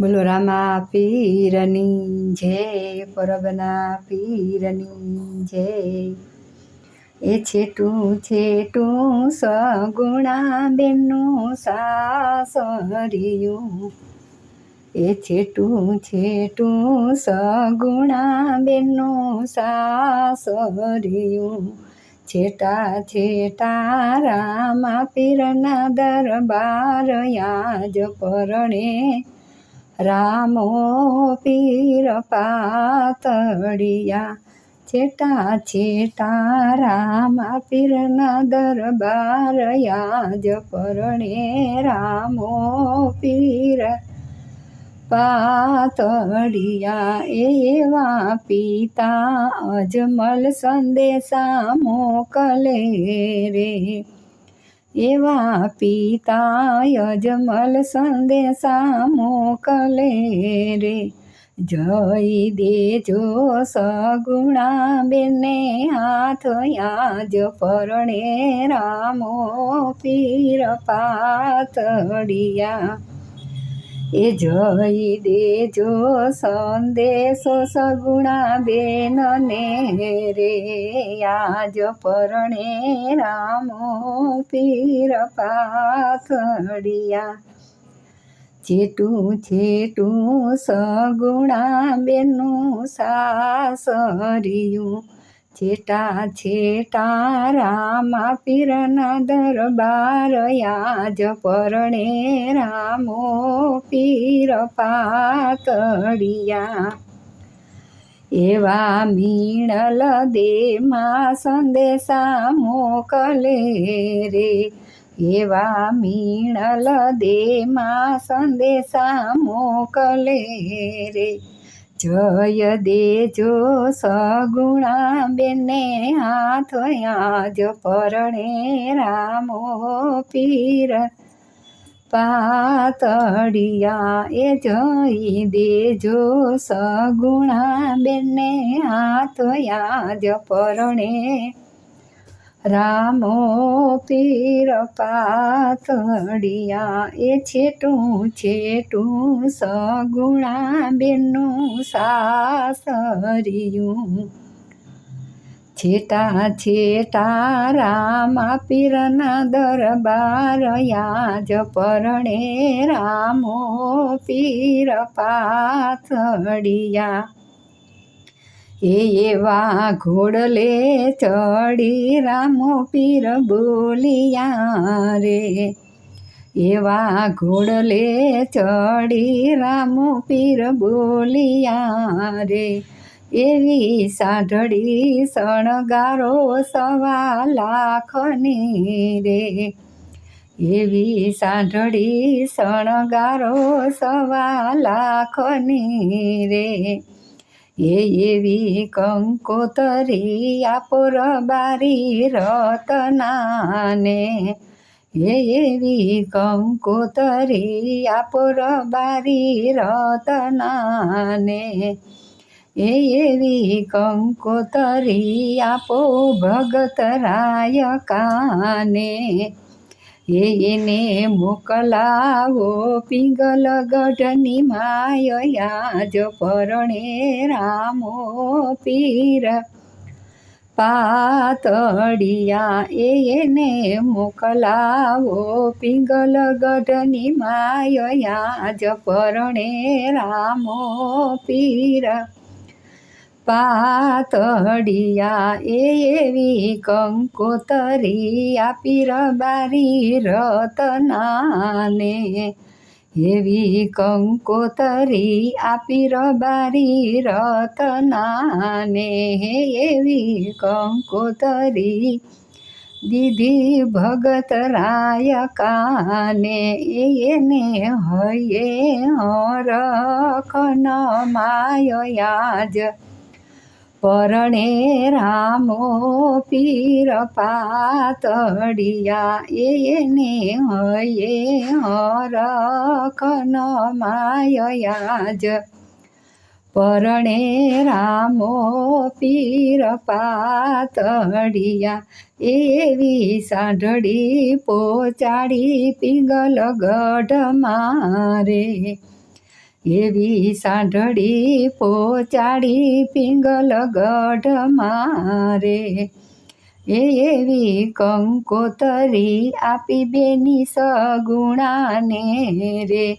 બોલો રામા પીરની જય પરબના પીરની જય એ છેટું છેટું સગુણા બેનનું સાસરિયું એ છેટું છેટું સગુણા બેનનું સાસરિયું છેટા છેટા રામા પીરના દરબાર યાજ પરણે રામો પીર પાતળિયા છેટા છેટા રામા પીરના દરબાર યાજ પરણે રામો પીર પાતળિયા એવા પિતા અજમલ સંદેશા મોકલે રે. એવા પિતા અજમલ સંદેશા મોકલે રે. જઈ દેજો સગુણા બેને હાથ યાજ પરણે રામો પીર પાતળિયા એ જઈ દેજો સંદેશો સગુણા બેનને રે, આજ પરણે રામો પીર પાથડિયા છેટું છેટું સગુણા બેનું સાસરિયું છેટા છેટા રામા પીરના દરબાર યાજ પરણે રામો પીર પાતળિયા. એવા મીણલ દેમાં સંદેશા મોકલે રે. એવા મીણલ દેમાં સંદેશા મોકલે રે. જય દેજો સગુણા બેને હાથ આજ પરણે રામો પીર. પાતળિયા એ જઈ દેજો સગુણા બેને હાથ આજ પરણે રામો પીર પાતડિયા એ છેટું છેટું સગુણા બેનનું સાસરિયું. છેટા છેટા રામા પીરના દરબાર યાજ પરણે રામો પીર પાથડિયા એ એવા ઘોડલે ચડી રામો પીર બોલિયા રે. એવા ઘોડલે ચડી રામો પીર બોલિયા રે. એવી સાઢળી શણગારો સવા લાખની રે. એવી સાઢળી શણગારો સવા લાખની રે. એ એવી કંકોતરી આપોર બારી રતનાને. એ એવી કંકોતરી આપોર બારી રતનાને. એ એવી કંકોતરી આપો ભગત રાય કાને એને મોકલાવો, પિંગલ ગઢની માયા જ પરણે રામો પીર. પાતળિયા એને મોકલાવો, પિંગલ ગઢની માયા જ પરણે રામો પીર. પાતળિયા એવી કંકોતરી આપી રબારી રતનાને. એવી કંકોતરી આપી રબારી રતનાને. એવી કંકોતરી દીધી ભગત રાય કાને એને હયે હરખન માયાજ પરણે રામો પીર પાતળિયા એને હયે હરખન માયયાજ. પરણે રામો પીર પાતડિયા એવી સાંઢળી પોચાડી પીગલ ગઢ મારે. એવી સાંઢળી પોચાડી પિંગલ ગઢ મારે એ એવી કંકોતરી આપી બેની સગુણાને રે.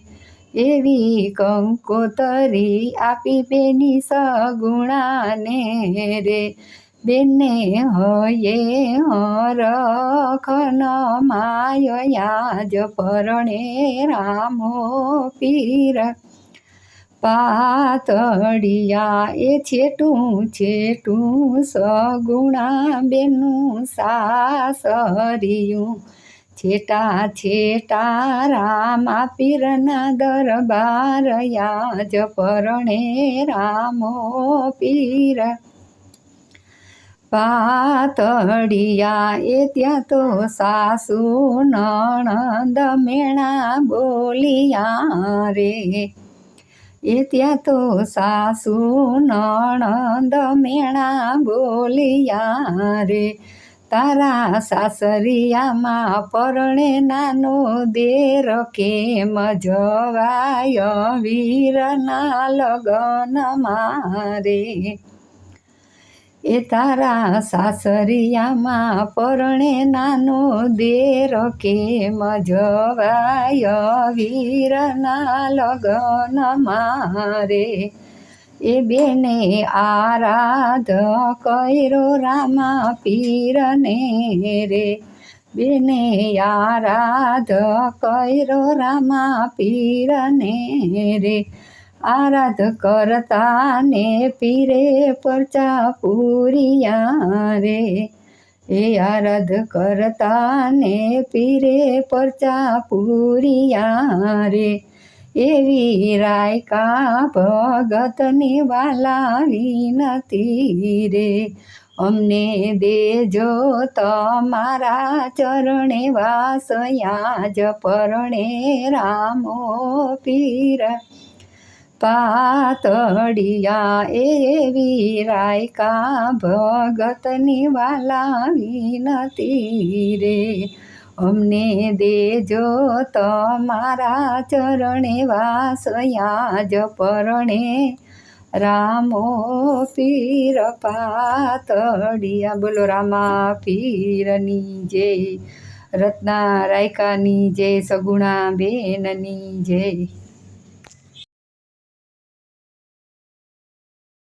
એવી કંકોતરી આપી બેની સગુણાને રે. બેને હયે હરખન માયયા જ પરણે રામો પીર. પાતળિયા, એ છેટું છેટું સગુણા બેનું સાસરિયું. છેટા છેટા રામા પીરના દરબાર, યાજ પરણે રામો પીર. પાતળિયા, એ ત્યાં તો સાસુ નણંદ મેણા બોલિયા રે. એ ત્યાં તો સાસુ નણંદ મેણા બોલિયા રે. તારા સાસરિયામાં પરણે નાનો દેર કેમ જવાય વીરના લગન મારે એ તારા સાસરિયામાં પરણે નાનો દેર કે મજવાય વીરના લગન મારે? એ બેને આરાધ કર્યો રામા પીરને રે. બેને આરાધ કર્યો રામા પીરને રે. આરાધ કરતા ને પીરે પરચા પૂરિયા રે એ આરાધ કરતા ને પીરે પરચા પૂરિયા રે એવી રાયકા ભગતની વાલા વિનતી રે. અમને દેજો તમારા ચરણે વાસયા જ પરણે રામો પીર. પાતળિયા એવી રાયકા ભગતની વાલા વિનતી રે અમને દેજો તમારા ચરણે વાસયા જ પરણે રામો પીર પાતળિયા બોલો રામા પીરની જય રત્ના રાયકાની જય સગુણા બેનની જય